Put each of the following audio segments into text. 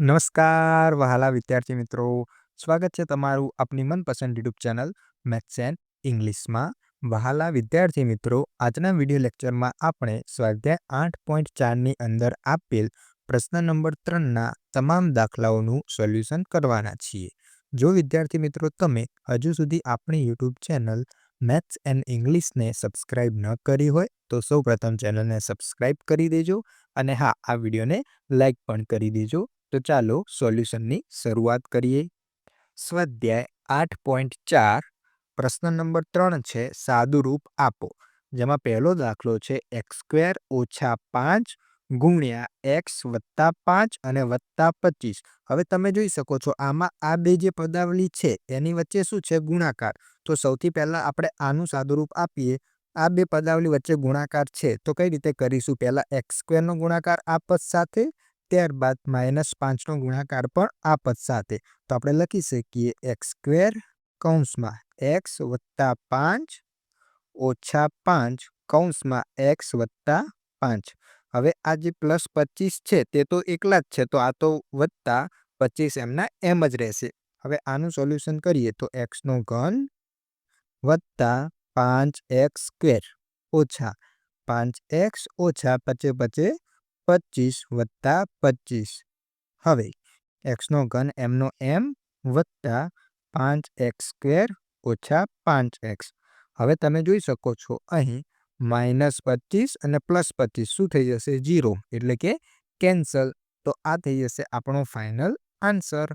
નમસ્કાર, વહાલા વિદ્યાર્થી મિત્રો. સ્વાગત છે તમારું આપની મનપસંદ યુટ્યુબ ચેનલ મેથ્સ એન્ડ ઇંગ્લિશમાં. વહાલા વિદ્યાર્થી મિત્રો, આજના વીડિયો લેક્ચરમાં આપણે સ્વાધ્યાય આઠ પોઈન્ટ ચારની અંદર આપેલ પ્રશ્ન નંબર ત્રણના તમામ દાખલાઓનું સોલ્યુશન કરવાના છીએ. જો વિદ્યાર્થી મિત્રો તમે હજુ સુધી આપણી યુટ્યુબ ચેનલ મેથ્સ એન્ડ ઇંગ્લિશને સબસ્ક્રાઇબ ન કરી હોય, તો સૌ પ્રથમ ચેનલને સબસ્ક્રાઇબ કરી દેજો અને હા, આ વિડીયોને લાઇક પણ કરી દેજો. તો ચાલો સોલ્યુશનની શરૂઆત કરીએ. સ્વાધ્યાય આઠ પોઈન્ટ ચાર, પ્રશ્ન નંબર ત્રણ છે, સાદુરૂપ આપો, જેમાં પહેલો દાખલો છે એક્સ સ્ક્વેર ઓછા પાંચ ગુણ્યા એક્સ વત્તા પાંચ અને વત્તા પચીસ. હવે તમે જોઈ શકો છો, આમાં આ બે જે પદાવલી છે, એની વચ્ચે શું છે, ગુણાકાર. તો સૌથી પહેલાં આપણે આનું સાદુરૂપ આપીએ. આ બે પદાવલી વચ્ચે ગુણાકાર છે, તો કઈ રીતે કરીશું? પહેલા એક્સ સ્ક્વેરનો ગુણાકાર આ પદ સાથે ત્યારબાદ માઇનસ પાંચનો ગુણાકાર પણ આ પદ સાથે. તો આપણે લખી શકીએ એક્સ સ્ક્વેર કૌંસમાં એક્સ વત્તા પાંચ ઓછા પાંચ કૌંસમાં એક્સ વત્તા પાંચ. હવે આ જે પ્લસ પચીસ છે તે તો એકલા જ છે, તો આ તો વત્તા પચીસ એમના એમ જ રહેશે. હવે આનું સોલ્યુશન કરીએ તો એક્સનો ઘન વત્તા પાંચ એક્સ સ્ક્વેર ઓછા પાંચ એક્સ ઓછા પચે પચે પચીસ વત્તા પચીસ. હવે એક્સનો ઘન એમનો એમ વત્તા પાંચ એક્સ સ્ક્વેર ઓછા પાંચ એક્સ હવે તમે જોઈ શકો છો અહીં માઇનસ પચીસ અને પ્લસ પચીસ શું થઈ જશે? જીરો એટલે કે કેન્સલ. તો આ થઈ જશે આપણો ફાઇનલ આન્સર.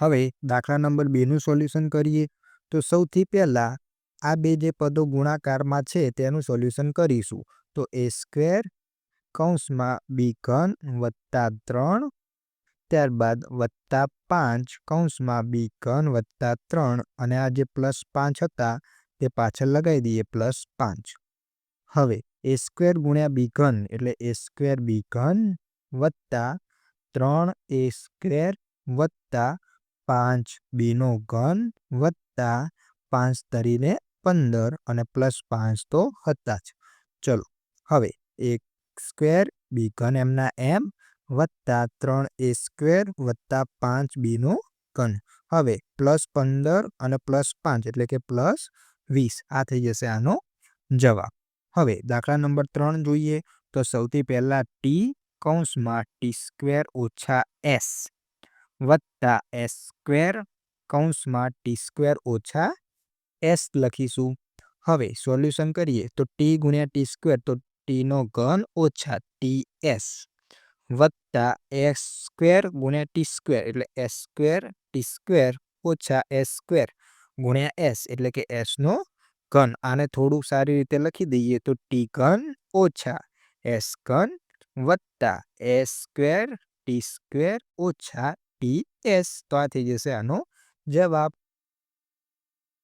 હવે દાખલા નંબર બેનું સોલ્યુશન કરીએ. તો સૌથી પહેલાં આ બે જે પદો ગુણાકારમાં છે તેનું સોલ્યુશન કરીશું. તો એ સ્ક્વેર કૌંસમાં બી ઘન વત્તા ત્રણ, ત્યારબાદ વત્તા પાંચ, કૌંસમાં બી ઘન વત્તા ત્રણ અને આ જે પ્લસ પાંચ હતા તે પાછળ લગાવી દઈએ પ્લસ પાંચ. હવે એ સ્ક્વેર ગુણ્યા બી ઘન એટલે એ સ્ક્વેર બી ઘન વત્તા ત્રણ એ સ્ક્વેર વત્તા પાંચ બીનો ઘન વત્તા પાંચ તરીને પંદર અને પ્લસ પાંચ તો હતા જ. ચલો, હવે એક સ્ક્વેર બી ઘન એમના એમ વત્તા ત્રણ એ સ્ક્વેર વત્તા પાંચ બીનો ઘન. હવે પ્લસ પંદર અને પ્લસ પાંચ એટલે કે પ્લસ વીસ. આ થઈ જશે આનો જવાબ. હવે દાખલા નંબર ત્રણ જોઈએ તો સૌથી પહેલાં ટી કૌંસમાં ટી સ્ક્વેર ઓછા એસ વત્તા એસ સ્ક્વેર કૌંસમાં ટી સ્ક્વેર ઓછા એસ લખીશું. હવે સોલ્યુશન કરીએ તો ટી ગુણ્યા ટી સ્ક્વેર તો ટીનો ઘન ઓછા ટી એસ વત્તા એસ સ્ક્વેર ગુણ્યા ટી સ્ક્વેર એટલે એસ સ્ક્વેર ટી સ્ક્વેર ઓછા એસ સ્ક્વેર ગુણ્યા એસ એટલે કે એસનો ઘન આને થોડું સારી રીતે લખી દઈએ તો ટી ઘન ઓછા એસ ઘન વત્તા એસ સ્ક્વેર ટી સ્ક્વેર ઓછા ટી એસ તો આ થઈ જશે આનો જવાબ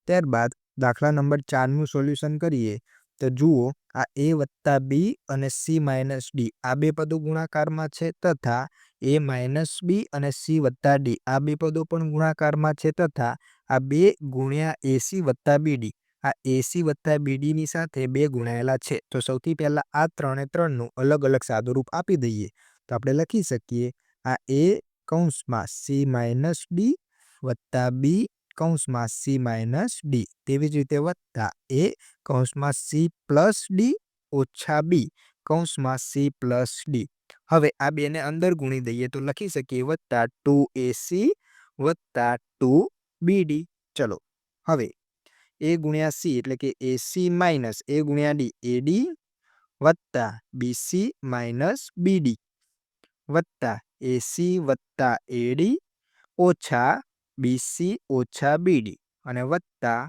ત્યારબાદ દાખલા નંબર ચારનું સોલ્યુશન કરીએ તો જુઓ, આ એ વત્તા બી અને સી માઇનસ ડી આ બે પદો ગુણાકારમાં છે તથા એ માઇનસ બી અને સી વત્તા ડી આ બે પદો પણ ગુણાકારમાં છે તથા આ બે ગુણ્યા એસી વત્તા બીડી આ એસી વત્તા બીડીની સાથે બે ગુણાયેલા છે. તો સૌથી પહેલાં આ ત્રણે ત્રણનું અલગ અલગ સાદુરૂપ આપી દઈએ. તો આપણે લખી શકીએ, આ એ કૌંસમાં સી માઇનસ ડી વત્તા બી કૌંસમાં સી માઇનસ ડી તેવી જ રીતે વત્તા એ કૌંસમાં સી પ્લસ ડી ઓછા બી કૌંસમાં સી પ્લસ ડી હવે આ બેને અંદર ગુણી દઈએ તો લખી શકીએ વત્તા ટુ એસી વત્તા ટુ બીડી ચલો, હવે એ ગુણ્યા સી એટલે કે એસી માઇનસ એ ગુણ્યા ડી એડી વત્તા બીસી માઇનસ બીડી વત્તા એસી વત્તા એડી ઓછા બીસી ઓછા બીડી અને વત્તા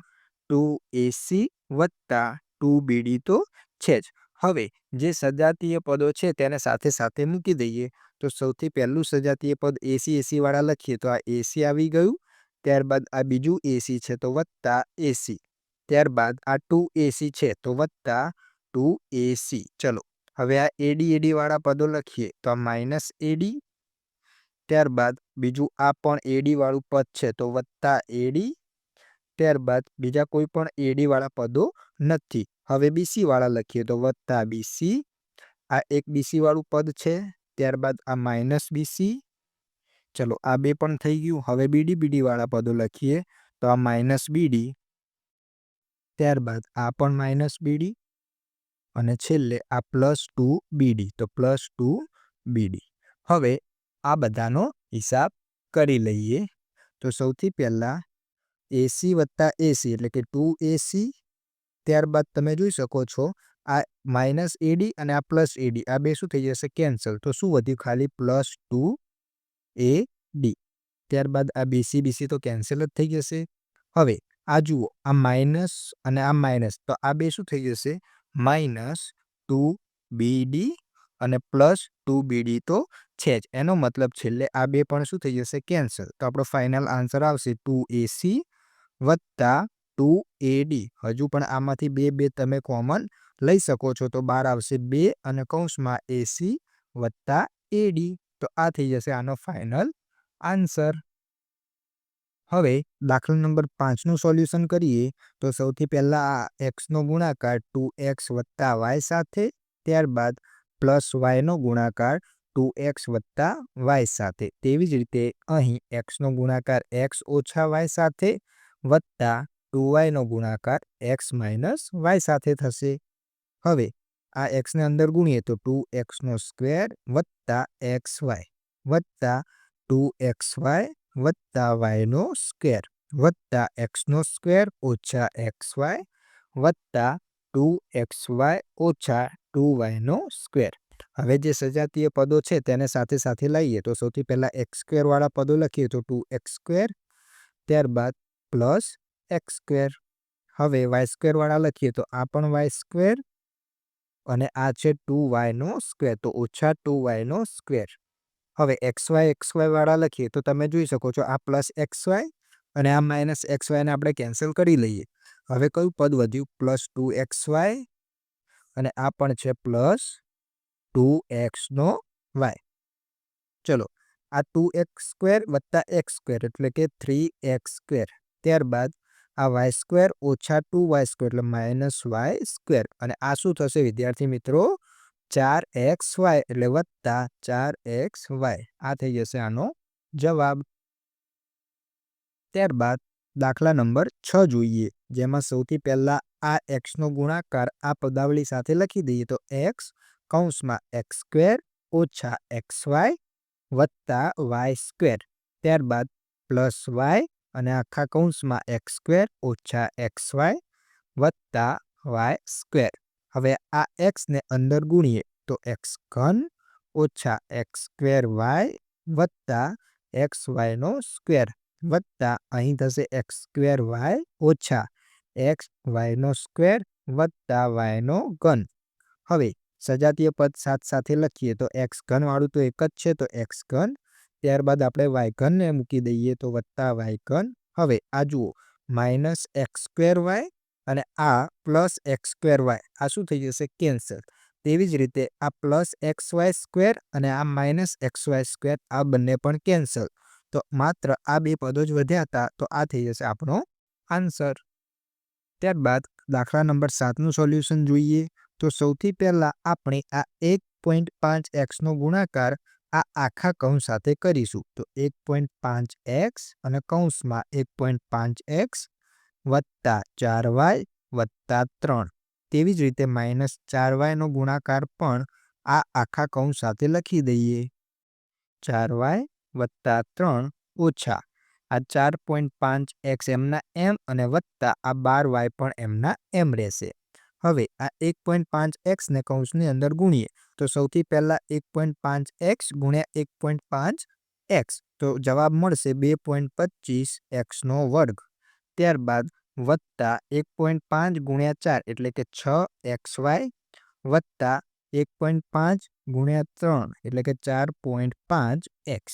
ટુ એસી વત્તા ટુ બીડી તો છે જ. હવે જે સજાતીય પદો છે તેને સાથે સાથે મૂકી દઈએ. તો સૌથી પહેલું સજાતીય પદ એસી એસીવાળા લખીએ તો આ એસી આવી ગયું. ત્યારબાદ આ બીજું એસી છે તો વત્તા એસી ત્યારબાદ આ ટુ એસી છે તો વત્તા ટુ એસી ચલો, હવે આ એડી એડી વાળા પદો લખીએ તો આ માઇનસ એડી ત્યારબાદ બીજું આ પણ એડી વાળું પદ છે, તો વત્તા એડી ત્યારબાદ બીજા કોઈ પણ એડી વાળા પદો નથી. હવે બીસી વાળા લખીએ, તો વત્તા બીસી આ એક બીસી વાળું પદ છે, ત્યારબાદ આ માઇનસ બીસી ચલો, આ બે પણ થઈ ગયું. હવે બીડી બીડીવાળા પદો લખીએ, તો આ માઇનસ બીડી ત્યારબાદ આ પણ માઇનસ બીડી અને છેલ્લે આ પ્લસ ટુ બીડી તો પ્લસ ટુ બીડી હવે આ બધાનો હિસાબ કરી લઈએ. તો સૌથી પહેલાં એસી વત્તા એસી એટલે કે ટુ એસી ત્યારબાદ તમે જોઈ શકો છો આ માઇનસ એડી અને આ પ્લસ એડી આ બે શું થઈ જશે? કેન્સલ. તો શું વધ્યું? ખાલી પ્લસ ટુ એ ડી ત્યારબાદ આ બીસી બીસી તો કેન્સલ જ થઈ જશે. હવે આ જુઓ, આ માઇનસ અને આ માઇનસ, તો આ બે શું થઈ જશે? માઇનસ ટુ બીડી અને પ્લસ ટુ બીડી તો છે જ. એનો મતલબ છેલ્લે આ બે પણ શું થઈ જશે? કેન્સલ. તો આપણો ફાઇનલ આન્સર આવશે ટુ એસી વત્તા ટુ એડી હજુ પણ આમાંથી બે બે તમે કોમન લઈ શકો છો. તો બાર આવશે બે અને કૌંસમાં એસી વત્તા એડી તો આ થઈ જશે આનો ફાઇનલ આન્સર. હવે દાખલા નંબર પાંચનું સોલ્યુશન કરીએ. તો સૌથી પહેલાં આ એક્સનો ગુણાકાર ટુ એક્સ વત્તા વાય સાથે ત્યારબાદ પ્લસ વાયનો ગુણાકાર ટુ એક્સ વત્તા વાય સાથે. તેવી જ રીતે અહીં એક્સનો ગુણાકાર એક્સ ઓછા વાય સાથે વત્તા ટુ વાયનો ગુણાકાર એક્સ માઇનસ વાય સાથે થશે. હવે આ એક્સને અંદર ગુણીએ તો ટુ એક્સનો સ્ક્વેર વત્તા એક્સ વાય વત્તા ટુ એક્સ વાય વત્તા વાયનો સ્ક્વેર વત્તા એક્સનો સ્ક્વેર ઓછા એક્સ વાય વત્તા ટુ એક્સ વાય ઓછા ટુ વાયનો સ્ક્વેર. હવે જે સજાતીય પદો છે તેને સાથે સાથે લઈએ તો સૌથી પહેલાં એક્સ સ્ક્વેરવાળા પદો લખીએ તો ટુ એક્સ સ્ક્વેર, ત્યારબાદ પ્લસ એક્સ સ્ક્વેર. હવે વાય સ્ક્વેરવાળા લખીએ તો આ પણ વાય સ્ક્વેર અને આ છે ટુ વાયનો સ્ક્વેર તો ઓછા ટુ વાયનો સ્ક્વેર. હવે એક્સ વાય એક્સ વાયવાળા લખીએ તો તમે જોઈ શકો છો આ પ્લસ એક્સ વાય અને આ માઇનસ એક્સ વાયને આપણે કેન્સલ કરી લઈએ. હવે કયું પદ વધ્યું? પ્લસ ટુ એક્સ વાય અને આ પણ છે પ્લસ ટુ એક્સનો વાય. ચલો, આ ટુ એક્સ સ્ક્વેર વત્તા એક્સ સ્ક્વેર એટલે કે થ્રી એક્સ સ્ક્વેર. ત્યારબાદ આ વાય સ્ક્વેર ઓછા ટુ વાય સ્ક્વેર એટલે માઇનસ વાય સ્ક્વેર. અને આ શું થશે વિદ્યાર્થી મિત્રો? ચાર એક્સ વાય એટલે વત્તા ચાર એક્સ વાય. આ થઈ જશે આનો જવાબ. ત્યારબાદ દાખલા નંબર છ જોઈએ. જેમાં સૌથી પહેલાં આ એક્સનો ગુણાકાર આ પદાવલી સાથે લખી દઈએ તો એક્સ કૌંસમાં એક્સ સ્ક્વેર ઓછા એક્સ વાય વત્તા વાય સ્ક્વેર. ત્યારબાદ પ્લસ વાય અને આખા કૌંસમાં એક્સ સ્ક્વેર ઓછા એક્સ વાય વત્તા વાય સ્ક્વેર. હવે આ એક્સને અંદર ગુણીએ તો એક્સ ઘન ઓછા એક્સ સ્ક્વેર વાય વત્તા એક્સ વાયનો સ્ક્વેર. વત્તા અહીં થશે એક્સ સ્ક્વેર વાય ઓછા એક્સ વાયનો સ્ક્વેર વત્તા વાયનો ઘન. હવે સજાતીય પદ સાત સાથે લખીએ તો એક્સ ઘનવાળું તો એક જ છે, તો એક્સ ઘન. ત્યારબાદ આપણે વાય ઘનને મૂકી દઈએ તો વત્તા વાય ઘન. હવે આ જુઓ, માઇનસ એક્સ સ્ક્વેર વાય અને આ પ્લસ એક્સ સ્ક્વેર વાય. આ શું થઈ જશે? કેન્સલ. તેવી જ રીતે આ પ્લસ એક્સ વાય સ્ક્વેર અને આ માઇનસ એક્સ વાય સ્ક્વેર, આ બંને પણ કેન્સલ. તો માત્ર આ બે પદો જ વધ્યા હતા, તો આ થઈ જશે આપણો આન્સર. ત્યારબાદ દાખલા નંબર સાતનું સોલ્યુશન જોઈએ તો સૌથી પહેલાં આપણે આ એક પોઈન્ટ પાંચ એક્સનો ગુણાકાર આ આખા કૌંસ સાથે કરીશું. તો એક પોઈન્ટ પાંચ એક્સ અને કૌંસમાં એક પોઈન્ટ પાંચ એક્સ વત્તા ચાર વાય વત્તા ત્રણ. તેવી જ રીતે માઇનસ ચાર વાયનો ગુણાકાર પણ આ આખા કૌંસ સાથે લખી દઈએ. ચાર વાય વત્તા ત્રણ ઓછા આ ચાર પોઈન્ટ પાંચ એક્સ એમના એમ અને વત્તા આ બાર વાય પણ એમના એમ રહેશે. હવે આ એક પોઈન્ટ પાંચ એક્સને કૌંસની અંદર ગુણીએ તો સૌથી પહેલાં એક પોઈન્ટ પાંચ એક્સ ગુણ્યા એક પોઈન્ટ પાંચ એક્સ. તો જવાબ મળશે બે પોઈન્ટ પચીસ એક્સનો વર્ગ. ત્યારબાદ વત્તા એક પોઈન્ટ પાંચ ગુણ્યા ચાર એટલે કે છ એક્સ વાય વત્તા એક પોઈન્ટ પાંચ ગુણ્યા ત્રણ એટલે કે ચાર પોઈન્ટ પાંચ એક્સ.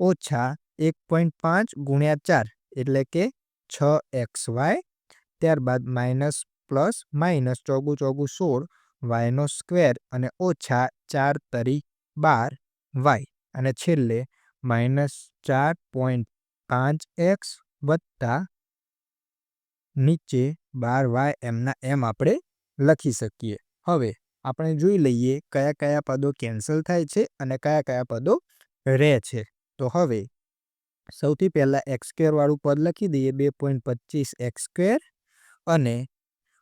ઓછા એક પોઈન્ટ પાંચ ગુણ્યા ચાર એટલે કે છ એક્સ વાય ત્યારબાદ માઇનસ પ્લસ માઇનસ ચોગુ ચોગુ સોળ વાયનો સ્ક્વેર અને ઓછા ચાર તરી બાર વાય. અને છેલ્લે માઇનસ ચાર પોઈન્ટ પાંચ એક્સ વત્તા નીચે બાર વાય એમના એમ આપણે લખી શકીએ. હવે આપણે જોઈ લઈએ કયા કયા પદો કેન્સલ થાય છે અને કયા કયા પદો રહે છે. તો હવે સૌથી પહેલાં એક્સ વાળું પદ લખી દઈએ, બે પોઈન્ટ પચીસ એક્સ સ્ક્વેર અને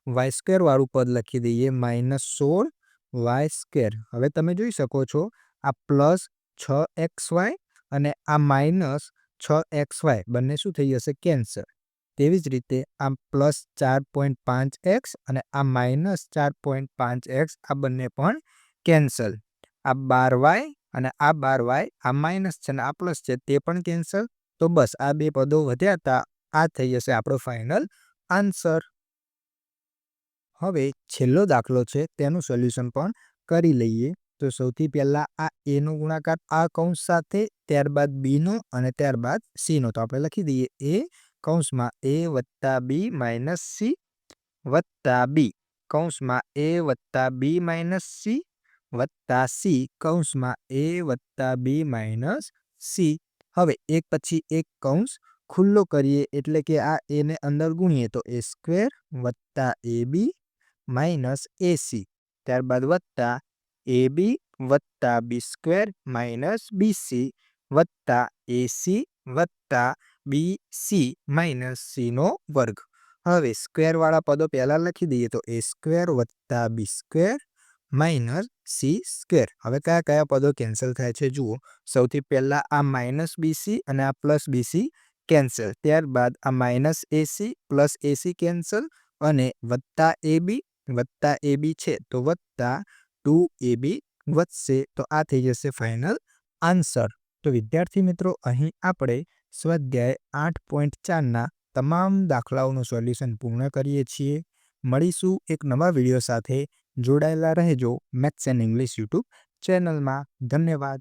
વાય સ્ક્વેરવાળું પદ લખી દઈએ માઇનસ સોળ વાય સ્ક્વેર હવે તમે જોઈ શકો છો, આ પ્લસ છ એક્સ વાય અને આ માઇનસ છ એક્સ વાય બંને શું થઈ જશે? કેન્સર તેવી જ રીતે આ પ્લસ ચાર પોઈન્ટ પાંચ એક્સ અને આ માઇનસ ચાર પોઈન્ટ પાંચ એક્સ આ બંને પણ કેન્સલ આ બાર વાય અને આ બાર વાય, આ માઇનસ છે અને આ પ્લસ છે, તે પણ કેન્સલ. તો બસ, આ બે પદો વધ્યા હતા આ થઈ જશે આપણો ફાઇનલ આન્સર. હવે છેલ્લો દાખલો છે, તેનું સોલ્યુશન પણ કરી લઈએ. તો સૌથી પહેલાં આ એનો ગુણાકાર આ કૌંસ સાથે, ત્યારબાદ બીનો અને ત્યારબાદ સીનો તો આપણે લખી દઈએ એ કૌંસમાં એ વત્તા બી માઇનસ સી વત્તા બી કૌંસમાં એ વત્તા બી માઇનસ સી વત્તા સી કૌંસમાં એ વત્તા બી માઇનસ સી. હવે એક પછી એક કૌંસ ખુલ્લો કરીએ એટલે કે આ એને અંદર ગુણીએ તો એ સ્ક્વેર વત્તા એ બી માઇનસ એસી ત્યારબાદ વત્તા એ બી વત્તા બી સ્ક્વેર માઇનસ બીસી વત્તા એસી વત્તા બી સી માઇનસ સીનો વર્ગ. હવે સ્ક્વેરવાળા પદો પહેલાં લખી દઈએ તો એ સ્ક્વેર વત્તા B square minus C square હવે કયા કયા પદો કેન્સલ થાય છે? જુઓ. સૌથી પહેલાં આ માઇનસ બીસી અને આ પ્લસ બીસી કેન્સલ. ત્યારબાદ આ minus AC plus AC cancel અને વત્તા એ બી, વત્તા એ બી છે. તો વત્તા ટુ એ બી વધશે. તો આ થઈ જશે ફાઇનલ આન્સર. તો વિદ્યાર્થી મિત્રો, અહીં આપણે સ્વાધ્યાય આઠ પોઈન્ટ ચારના તમામ દાખલાઓનું સોલ્યુશન પૂર્ણ કરીએ છીએ. મળીશું એક નવા વીડિયો સાથે. જોડાયેલા રહેજો મેથ્સ એન્ડ ઇંગ્લિશ યુટ્યુબ ચેનલમાં. ધન્યવાદ.